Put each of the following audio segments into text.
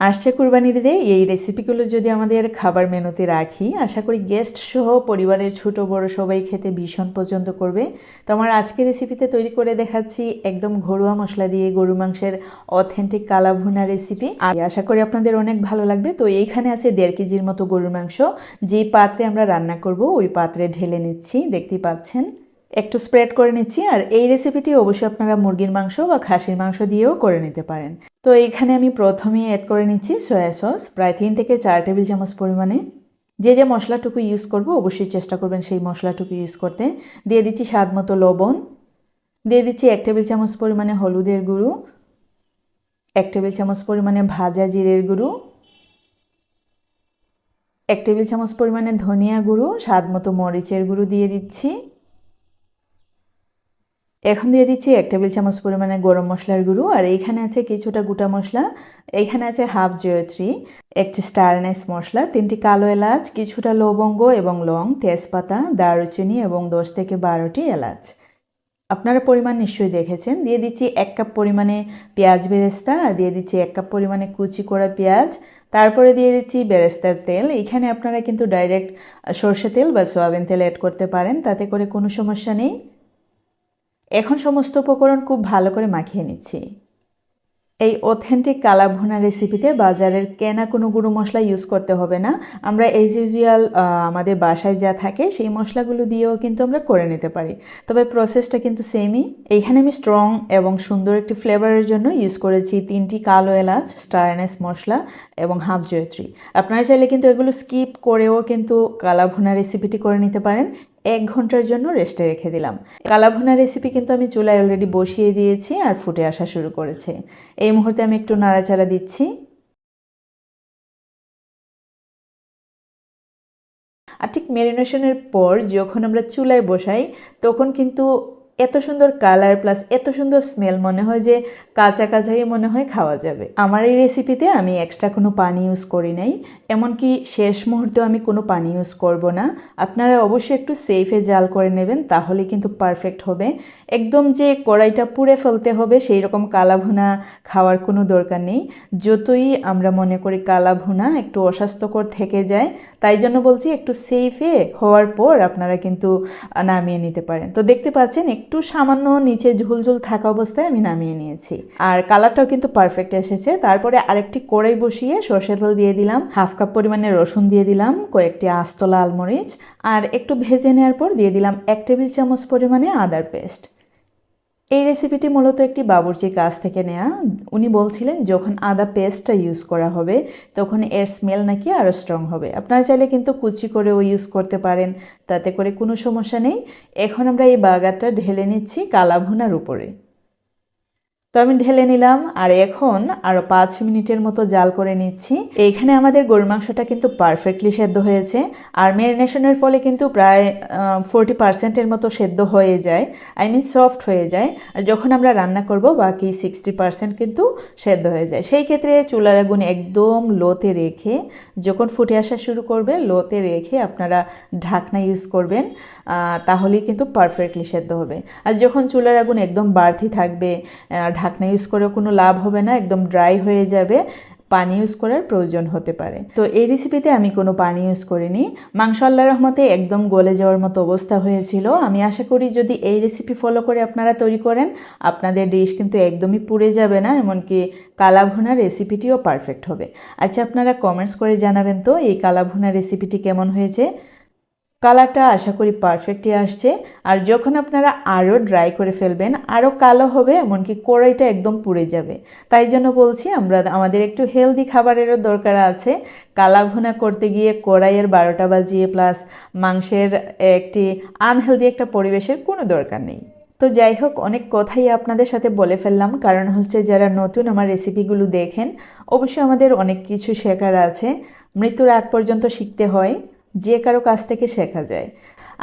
আসছে কুরবানির ঈদে। এই রেসিপিগুলো যদি আমাদের খাবার মেনুতে রাখি, আশা করি গেস্ট সহ পরিবারের ছোট, বড় সবাই খেতে ভীষণ পছন্দ করবে। তো আমার আজকের রেসিপিতে তৈরি করে দেখাচ্ছি একদম ঘরোয়া মশলা দিয়ে গরু মাংসের অথেন্টিক কালা ভুনা রেসিপি আর আশা করি আপনাদের অনেক ভালো লাগবে। তো এইখানে আছে দেড় কেজির মতো গরুর মাংস। যেই পাত্রে আমরা রান্না করব, ওই পাত্রে ঢেলে নিচ্ছি। দেখতেই পাচ্ছেন? একটু স্প্রেড করে নিচ্ছি আর এই রেসিপিটি অবশ্যই আপনারা মুরগির মাংস বা খাসির মাংস দিয়েও করে নিতে পারেন। তো এইখানে আমি প্রথমেই অ্যাড করে নিচ্ছি সয়া সস প্রায় তিন থেকে চার টেবিল চামচ পরিমাণে। যে যে মশলাটুকু ইউজ করব অবশ্যই চেষ্টা করবেন সেই মশলাটুকু ইউজ করতে। দিয়ে দিচ্ছি স্বাদ মতো লবণ। দিয়ে দিচ্ছি এক টেবিল চামচ পরিমাণে হলুদের গুঁড়ো। এক টেবিল চামচ পরিমাণে ভাজা জিরের গুঁড়ো। এক টেবিল চামচ পরিমাণে ধনিয়া গুঁড়ো, স্বাদ মতো মরিচের গুঁড়ো দিয়ে দিচ্ছি। এখন দিয়ে দিচ্ছি এক টেবিল চামচ পরিমাণে গরম মশলার গুঁড়ো, আর এইখানে আছে কিছুটা গোটা মশলা। এইখানে আছে হাফ জয়ত্রী একটি স্টারনেস মশলা, তিনটি কালো এলাচ, কিছুটা লবঙ্গ এবং লং, তেজপাতা, দারুচিনি এবং দশ থেকে বারোটি এলাচ। আপনারা পরিমাণ নিশ্চয়ই দেখেছেন। দিয়ে দিচ্ছি এক কাপ পরিমাণে পেঁয়াজ বেরেস্তা, আর দিয়ে দিচ্ছি এক কাপ পরিমাণে কুচি করা পেঁয়াজ। তারপরে দিয়ে দিচ্ছি বেরেস্তার তেল। এখানে আপনারা কিন্তু ডাইরেক্ট সর্ষে তেল বা সয়াবিন তেল অ্যাড করতে পারেন, তাতে করে কোনো সমস্যা নেই। এখন সমস্ত উপকরণ খুব ভালো করে মাখিয়ে নিচ্ছি। এই অথেন্টিক কালা ভুনা রেসিপিতে বাজারের কেনা কোনো গুঁড়ো মশলা ইউজ করতে হবে না। আমরা এজ ইউজুয়াল আমাদের বাসায় যা থাকে সেই মশলাগুলো দিয়েও কিন্তু আমরা করে নিতে পারি। তবে প্রসেসটা কিন্তু সেমই এইখানে আমি স্ট্রং এবং সুন্দর একটি ফ্লেভারের জন্য ইউজ করেছি তিনটি কালো এলাচ স্টারনেস মশলা এবং হাফ জয়ত্রী আপনারা চাইলে কিন্তু এগুলো স্কিপ করেও কিন্তু কালা ভুনা রেসিপিটি করে নিতে পারেন। এক ঘণ্টার জন্য রেস্টে রেখে দিলাম। কালাভুনা রেসিপি কিন্তু আমি চুলায় অলরেডি বসিয়ে দিয়েছি আর ফুটে আসা শুরু করেছে। এই মুহূর্তে আমি একটু নাড়াচাড়া দিচ্ছি। আর ঠিক ম্যারিনেশনের পর যখন আমরা চুলায় বসাই, তখন কিন্তু এত সুন্দর কালার প্লাস এত সুন্দর স্মেল মনে হয় যে কাঁচা কাঁচাই মনে হয় খাওয়া যাবে। আমার এই রেসিপিতে আমি এক্সট্রা কোনো পানি ইউজ করি নাই, এমনকি শেষ মুহূর্তেও আমি কোনো পানি ইউজ করব না। আপনারা অবশ্যই একটু সেফে জাল করে নেবেন, তাহলে কিন্তু পারফেক্ট হবে। একদম যে কড়াইটা পুড়ে ফেলতে হবে, সেই রকম কালা ভুনা খাওয়ার কোনো দরকার নেই। যতই আমরা মনে করি কালা ভুনা একটু অস্বাস্থ্যকর থেকে যায়, তাই জন্য বলছি একটু সেফে হওয়ার পর আপনারা কিন্তু নামিয়ে নিতে পারেন। তো দেখতে পাচ্ছেন একটু সামান্য নিচে ঝুলঝুল থাকা অবস্থায় আমি নামিয়ে নিয়েছি। আর কালারটাও কিন্তু পারফেক্ট এসেছে। তারপরে আরেকটি কড়াই বসিয়ে সর্ষে তেল দিয়ে দিলাম। হাফ কাপ পরিমাণে রসুন দিয়ে দিলাম, কয়েকটি আস্ত লাল মরিচ। আর একটু ভেজে নেওয়ার পর দিয়ে দিলাম এক টেবিল চামচ পরিমাণে আদার পেস্ট। এই রেসিপিটি মূলত একটি বাবুর্চির কাছ থেকে নেয়া। উনি বলছিলেন, যখন আদা পেস্টটা ইউজ করা হবে, তখন এর স্মেল নাকি আরও স্ট্রং হবে। আপনারা চাইলে কিন্তু কুচি করেও ইউজ করতে পারেন, তাতে করে কোনো সমস্যা নেই। এখন আমরা এই বাগারটা ঢেলে নিচ্ছি কালাভুনার উপরে। তো আমি ঢেলে নিলাম আর এখন আরও পাঁচ মিনিটের মতো জাল করে নিচ্ছি। এইখানে আমাদের গরুর মাংসটা কিন্তু পারফেক্টলি সেদ্ধ হয়েছে। আর ম্যারিনেশনের ফলে কিন্তু প্রায় ফোরটি পার্সেন্টের মতো সেদ্ধ হয়ে যায়। আই মিন সফট হয়ে যায়। আর যখন আমরা রান্না করব, বাকি সিক্সটি পার্সেন্ট কিন্তু সেদ্ধ হয়ে যায়। সেই ক্ষেত্রে চুলার আগুন একদম লোতে রেখে যখন ফুটে আসা শুরু করবে, লোতে রেখে আপনারা ঢাকনা ইউজ করবেন তাহলেই কিন্তু পারফেক্টলি সেদ্ধ হবে। আর যখন চুলার আগুন একদম বাড়তি থাকবে ঢাকনা ইউজ করেও কোনো লাভ হবে না, একদম ড্রাই হয়ে যাবে, পানি ইউজ করার প্রয়োজন হতে পারে। তো এই রেসিপিতে আমি কোনো পানি ইউজ করিনি। মাংস আল্লাহ রহমতে একদম গলে যাওয়ার মতো অবস্থা হয়েছিল। আমি আশা করি যদি এই রেসিপি ফলো করে আপনারা তৈরি করেন, আপনাদের ডিশ কিন্তু একদমই পুড়ে যাবে না, এমনকি কালাভুনা রেসিপিটিও পারফেক্ট হবে। আচ্ছা আপনারা কমেন্টস করে জানাবেন তো এই কালাভুনা রেসিপিটি কেমন হয়েছে? কালারটা আশা করি পারফেক্টই আসছে। আর যখন আপনারা আরও ড্রাই করে ফেলবেন, আরও কালো হবে, এমনকি কড়াইটা একদম পুড়ে যাবে। তাই জন্য বলছি, আমরা আমাদের একটু হেলদি খাবারেরও দরকার আছে। কালা ভুনা করতে গিয়ে কড়াইয়ের বারোটা বাজিয়ে প্লাস মাংসের একটি আনহেলদি একটা পরিবেশের কোনো দরকার নেই। তো যাই হোক, অনেক কথাই আপনাদের সাথে বলে ফেললাম। কারণ হচ্ছে যারা নতুন আমার রেসিপিগুলো দেখেন, অবশ্যই আমাদের অনেক কিছু শেখার আছে। মৃত্যুর আগ পর্যন্ত শিখতে হয়। যে কারও কাছ থেকে শেখা যায়।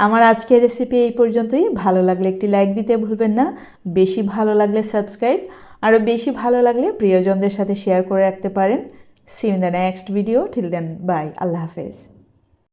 আমার আজকের রেসিপি এই পর্যন্তই। ভালো লাগলে একটি লাইক দিতে ভুলবেন না। বেশি ভালো লাগলে সাবস্ক্রাইব আরও বেশি ভালো লাগলে প্রিয়জনদের সাথে শেয়ার করে রাখতে পারেন। See the next video till then bye আল্লাহ হাফেজ।